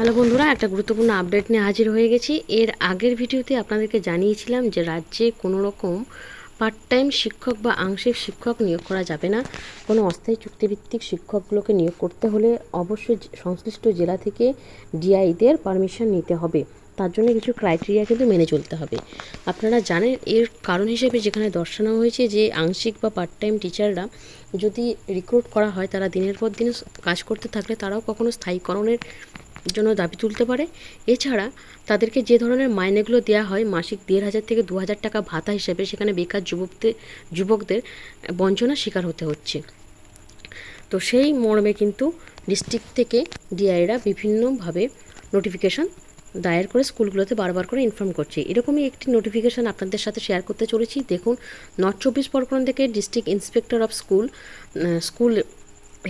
Hello বন্ধুরা, একটা গুরুত্বপূর্ণ আপডেট নিয়ে হাজির হয়ে গেছি। এর আগের ভিডিওতে আপনাদেরকে জানিয়েছিলাম যে রাজ্যে কোনো রকম পার্ট টাইম শিক্ষক বা আংশিক শিক্ষক নিয়োগ করা যাবে না। কোনো অস্থায়ী চুক্তিভিত্তিক শিক্ষকগুলোকে নিয়োগ করতে হলে অবশ্যই সংশ্লিষ্ট জেলা থেকে ডিআইদের পারমিশন নিতে হবে। তার জন্য কিছু ক্রাইটেরিয়া কিন্তু মেনে চলতে হবে। আপনারা জানেন, এর কারণ হিসেবে যেখানে দর্শানো হয়েছে যে আংশিক বা পার্ট টাইম টিচাররা যদি রিক্রুট করা হয়, তারা দিনের পর দিন কাজ করতে থাকলে তারাও কখনো স্থায়ীকরণের জন্য দাবি তুলতে পারে। এছাড়া তাদেরকে যে ধরনের মাইনেগুলো দেওয়া হয়, মাসিক দেড় হাজার থেকে দু হাজার টাকা ভাতা হিসেবে সেখানে বেকার যুবকদের যুবকদের বঞ্চনার শিকার হতে হচ্ছে। তো সেই মর্মে কিন্তু ডিস্ট্রিক্ট থেকে ডিআইরা বিভিন্নভাবে নোটিফিকেশন দায়ের করে স্কুলগুলোতে বারবার করে ইনফর্ম করছে। এরকমই একটি নোটিফিকেশন আপনাদের সাথে শেয়ার করতে চলেছি। দেখুন, নর্থ চব্বিশ পরগনা থেকে district inspector of school school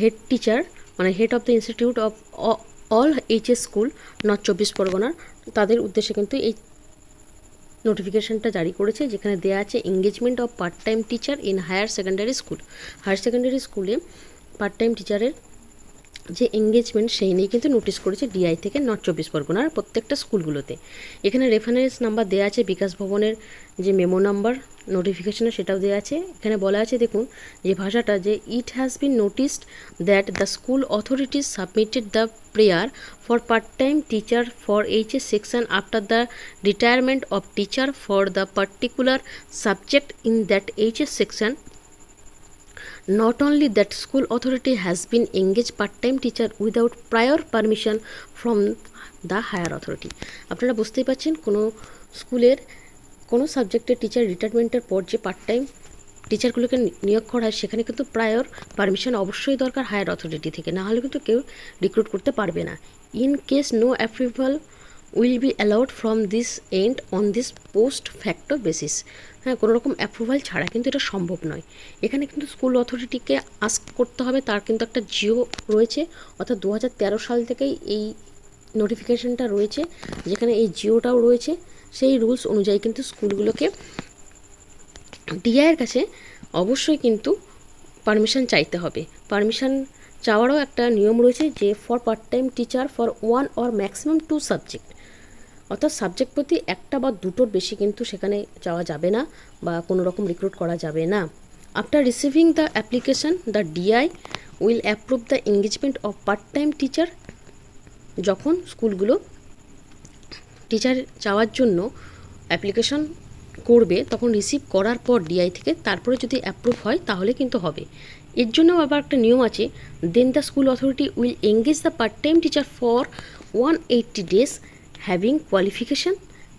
head teacher মানে head of the institute of all HS school north চব্বিশ পরগনার, তাদের উদ্দেশ্যে কিন্তু এই নোটিফিকেশনটা জারি করেছে, যেখানে দেওয়া আছে engagement of part time teacher in higher secondary school higher secondary স্কুলে পার্ট টাইম টিচারের যে এঙ্গেজমেন্ট সেই নিয়ে কিন্তু নোটিশ করেছে ডিআই থেকে নর্থ চব্বিশ পরগনার প্রত্যেকটা স্কুলগুলোতে। এখানে রেফারেন্স নাম্বার দেওয়া আছে, বিকাশ ভবনের যে মেমো নাম্বার নোটিফিকেশনে সেটাও দেওয়া আছে। এখানে বলা আছে, দেখুন, যে ভাষাটা যে it has been noticed that the school authorities submitted the prayer for part time teacher for HS section after the retirement of teacher for the particular subject in that HS section not only that, school authority has been engaged part-time teacher without prior permission from the higher authority. আপনারা বুঝতেই পারছেন, কোনো স্কুলের কোনো সাবজেক্টের teacher রিটায়ারমেন্টের পর যে পার্ট টাইম টিচারগুলোকে নিয়োগ করা হয়, সেখানে কিন্তু প্রায়র পারমিশন অবশ্যই দরকার হায়ার অথরিটি থেকে। না হলে কিন্তু কেউ রিক্রুট করতে পারবে না। In case no approval will be allowed from this end on this post factor basis হ্যাঁ কোনো রকম অ্যাপ্রুভাল ছাড়া কিন্তু এটা সম্ভব নয়। এখানে কিন্তু স্কুল অথরিটিকে আস্ক করতে হবে, তার কিন্তু একটা জিও রয়েছে। অর্থাৎ দু হাজার তেরো সাল থেকেই এই নোটিফিকেশনটা রয়েছে, যেখানে এই জিওটাও রয়েছে। সেই রুলস অনুযায়ী কিন্তু স্কুলগুলোকে ডিআইয়ের কাছে অবশ্যই কিন্তু পারমিশন চাইতে হবে। পারমিশন চাওয়ারও একটা নিয়ম রয়েছে যে for part time teacher for one or maximum two subject অর্থাৎ সাবজেক্ট প্রতি একটা বা দুটোর বেশি কিন্তু সেখানে যাওয়া যাবে না বা কোনো রকম রিক্রুট করা যাবে না। After receiving the application the DI will approve the engagement of part time teacher যখন স্কুলগুলো টিচার চাওয়ার জন্য অ্যাপ্লিকেশন করবে, তখন রিসিভ করার পর ডিআই থেকে তারপরে যদি অ্যাপ্রুভ হয় তাহলে কিন্তু হবে। এর জন্য আবার একটা নিয়ম আছে then the school authority will engage the part time teacher for one eighty days having qualification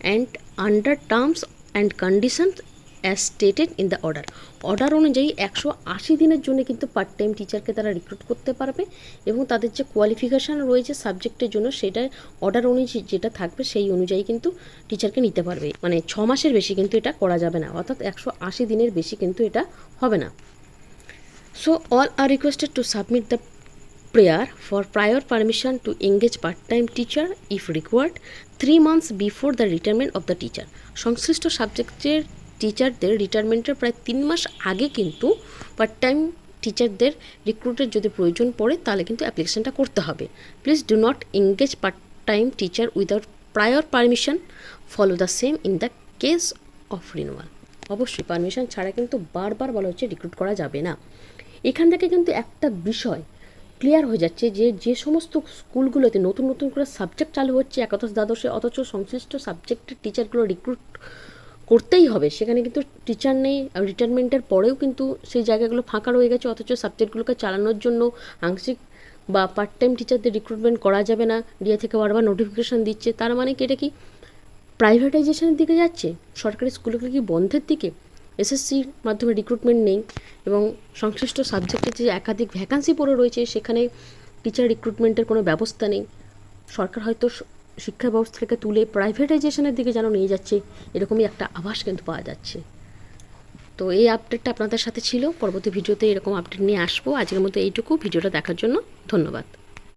and under terms and conditions as stated in the order order অনুযায়ী একশো আশি দিনের জন্য কিন্তু পার্ট টাইম টিচারকে তারা রিক্রুট করতে পারবে এবং তাদের যে কোয়ালিফিকেশান রয়েছে সাবজেক্টের জন্য সেটা অর্ডার অনুযায়ী যেটা থাকবে সেই অনুযায়ী কিন্তু টিচারকে নিতে পারবে। মানে ছ মাসের বেশি কিন্তু এটা করা যাবে না, অর্থাৎ একশো আশি দিনের বেশি কিন্তু এটা হবে না। So, all are requested to submit the prayer for prior permission to engage part-time teacher if required three months before the retirement of the teacher. সংশ্লিষ্ট সাবজেক্টের টিচারদের রিটায়ারমেন্টের প্রায় তিন মাস আগে কিন্তু পার্ট টাইম টিচারদের রিক্রুটের যদি প্রয়োজন পড়ে, তাহলে কিন্তু অ্যাপ্লিকেশনটা করতে হবে। Please do not engage part time teacher without prior permission follow the same in the case of renewal অবশ্যই পারমিশন ছাড়া কিন্তু বারবার বলা হচ্ছে রিক্রুট করা যাবে না। এখান থেকে কিন্তু একটা বিষয় ক্লিয়ার হয়ে যাচ্ছে যে যে সমস্ত স্কুলগুলোতে নতুন নতুন করে সাবজেক্ট চালু হচ্ছে, একাদশ, দ্বাদশে অথচ সংশ্লিষ্ট সাবজেক্টের টিচারগুলো রিক্রুট করতেই হবে। সেখানে কিন্তু টিচার নেই রিটায়ারমেন্টের পরেও কিন্তু সেই জায়গাগুলো ফাঁকা রয়ে গেছে, অথচ সাবজেক্টগুলোকে চালানোর জন্য আংশিক বা পার্ট টাইম টিচারদের রিক্রুটমেন্ট করা যাবে না। ডিএ থেকে বারবার নোটিফিকেশান দিচ্ছে। তার মানে কি, এটা কি প্রাইভেটাইজেশনের দিকে যাচ্ছে? সরকারি স্কুলগুলো কি বন্ধের দিকে? এসএসসির মাধ্যমে রিক্রুটমেন্ট নেই এবং সংশ্লিষ্ট সাবজেক্টে যে একাধিক ভ্যাকান্সি পড়ে রয়েছে, সেখানে টিচার রিক্রুটমেন্টের কোনো ব্যবস্থা নেই। সরকার হয়তো শিক্ষা ব্যবস্থাকে তুলে প্রাইভেটাইজেশনের দিকে যেন নিয়ে যাচ্ছে, এরকমই একটা আভাস কিন্তু পাওয়া যাচ্ছে। তো এই আপডেটটা আপনাদের সাথে ছিল। পরবর্তী ভিডিওতে এরকম আপডেট নিয়ে আসব। আজকের মতো এইটুকু। ভিডিওটা দেখার জন্য ধন্যবাদ।